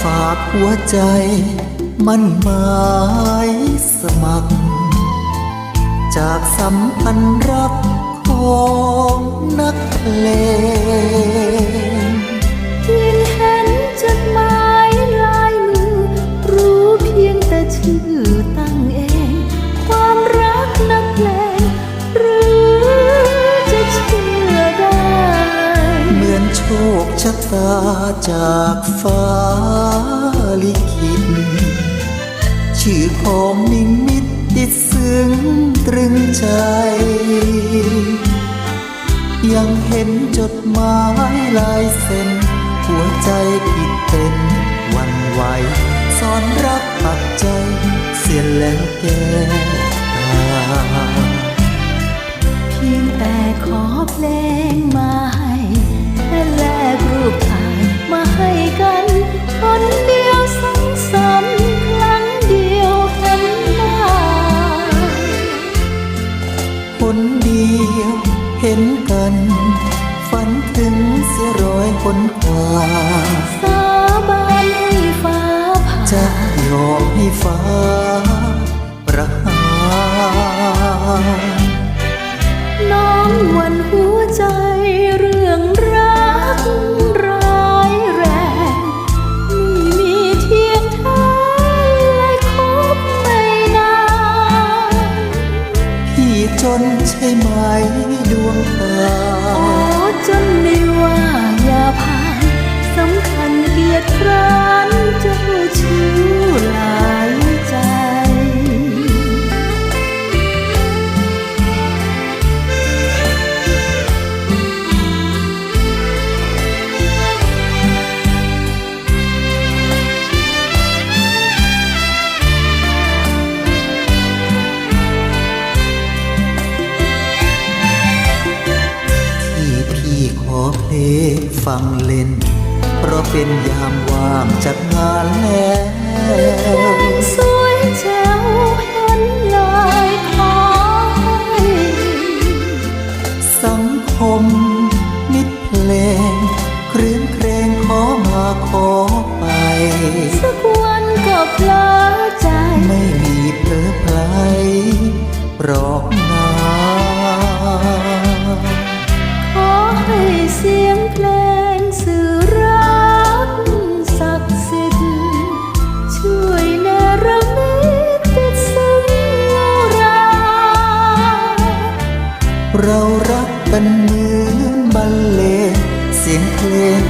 ฝากหัวใจ มันหมายสมัคร จากสัมพันธ์รักของนักเลง คชะตาจากฟ้าลิขิต ชื่อของนิมิตติดซึ้งตรึงใจ ยังเห็นจดหมายลายเซ็นหัวใจผิดเป็นวันไหวซอนรักปักใจ เสียแล้วแก้ตาเพียงแต่ขอเพลงมาให้ อมให้ฟ้าประหารน้องวันหัวใจเรื่องรักร้ายแรงไม่มีเทียงแท้และคบไม่นานพี่จนใช่ไหมดวงตาโอ้จนไม่ว่าอย่าผ่านสำคัญเกียรติคร้าน ฟังเล่น เพราะเป็นยามว่างจากงานแล้ว เรารักกันเหมือนบรรเลงเสียงเพลง